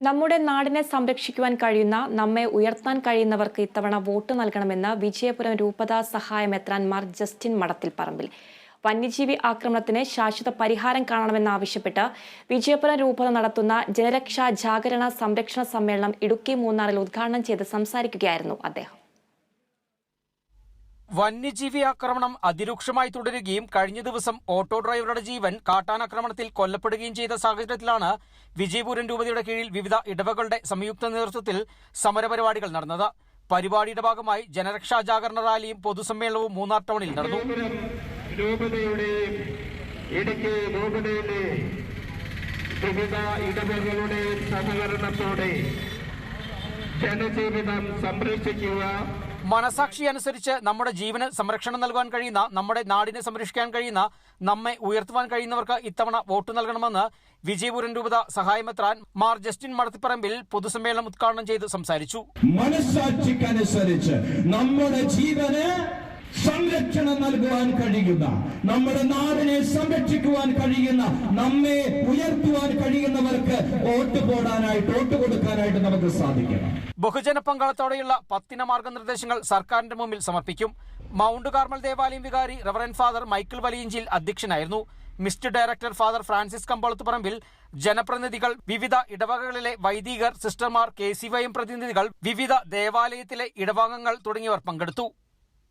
നമ്മുടെ നാടിനെ സംരക്ഷിക്കുവാൻ കഴിയുന്ന നമ്മെ ഉയർത്താൻ കഴിയുന്നവർക്ക് ഇത്തവണ വോട്ട് നൽകണമെന്ന് വിജയപുരം രൂപതാ സഹായം എത്രാൻമാർ ജസ്റ്റിൻ മടത്തിൽ പറമ്പിൽ. വന്യജീവി ആക്രമണത്തിന് ശാശ്വത പരിഹാരം കാണണമെന്നാവശ്യപ്പെട്ട് വിജയപുരം രൂപത നടത്തുന്ന ജനരക്ഷാ ജാഗരണ സംരക്ഷണ സമ്മേളനം ഇടുക്കി മൂന്നാറിൽ ഉദ്ഘാടനം ചെയ്ത് സംസാരിക്കുകയായിരുന്നു അദ്ദേഹം. വന്യജീവി ആക്രമണം അതിരൂക്ഷമായി തുടരുകയും കഴിഞ്ഞ ദിവസം ഓട്ടോ ഡ്രൈവറുടെ ജീവൻ കാട്ടാനാക്രമണത്തിൽ കൊല്ലപ്പെടുകയും ചെയ്ത സാഹചര്യത്തിലാണ് വിജയപുരം രൂപതയുടെ കീഴിൽ വിവിധ ഇടവകളുടെ സംയുക്ത നേതൃത്വത്തിൽ സമരപരിപാടികൾ നടന്നത്. പരിപാടിയുടെ ഭാഗമായി ജനരക്ഷാ ജാഗരണ റാലിയും പൊതുസമ്മേളനവും മൂന്നാർ ടൗണിൽ നടന്നു. സഹകരണത്തോടെ ജനജീവിതം സംരക്ഷിക്കുക. മനസാക്ഷി അനുസരിച്ച് നമ്മുടെ ജീവന് സംരക്ഷണം നൽകാൻ കഴിയുന്ന നമ്മുടെ നാടിനെ സംരക്ഷിക്കാൻ കഴിയുന്ന നമ്മെ ഉയർത്തുവാൻ കഴിയുന്നവർക്ക് ഇത്തവണ വോട്ട് നൽകണമെന്ന് വിജയപുരൻ രൂപത സഹായമെത്രാൻ മാർ ജസ്റ്റിൻ മടത്തിപ്പറമ്പിൽ പൊതുസമ്മേളനം ഉദ്ഘാടനം ചെയ്ത് സംസാരിച്ചു. മനസാക്ഷിക്കനുസരിച്ച് നമ്മുടെ ജീവന് സംരക്ഷണം നൽകുവാൻ കഴിയുന്ന നമ്മുടെ നാടിനെ സംരക്ഷിക്കുവാൻ കഴിയുന്ന നമ്മെ ഉയർത്തുവാൻ കഴിയുന്നവർക്ക് വോട്ട് പോടാനായിട്ട് വോട്ട് കൊടുക്കാനായിട്ട് നമുക്ക് സാധിക്കണം. ബഹുജന പങ്കാളത്തോടെയുള്ള പത്തിന മാർഗനിർദ്ദേശങ്ങൾ സർക്കാരിന്റെ മുമ്പിൽ സമർപ്പിക്കും. മൗണ്ട് കാർമൽ ദേവാലയം വികാരി റവറൻ ഫാദർ മൈക്കിൾ വലിയഞ്ചിൽ അധ്യക്ഷനായിരുന്നു. Mister director father Francis Kampolathu Parambil ജനപ്രതിനിധികൾ വിവിധ ഇടവകകളിലെ വൈദികർ സിസ്റ്റർമാർ കെ സി വൈ എം പ്രതിനിധികൾ വിവിധ ദേവാലയത്തിലെ ഇടവകങ്ങൾ തുടങ്ങിയവർ പങ്കെടുത്തു.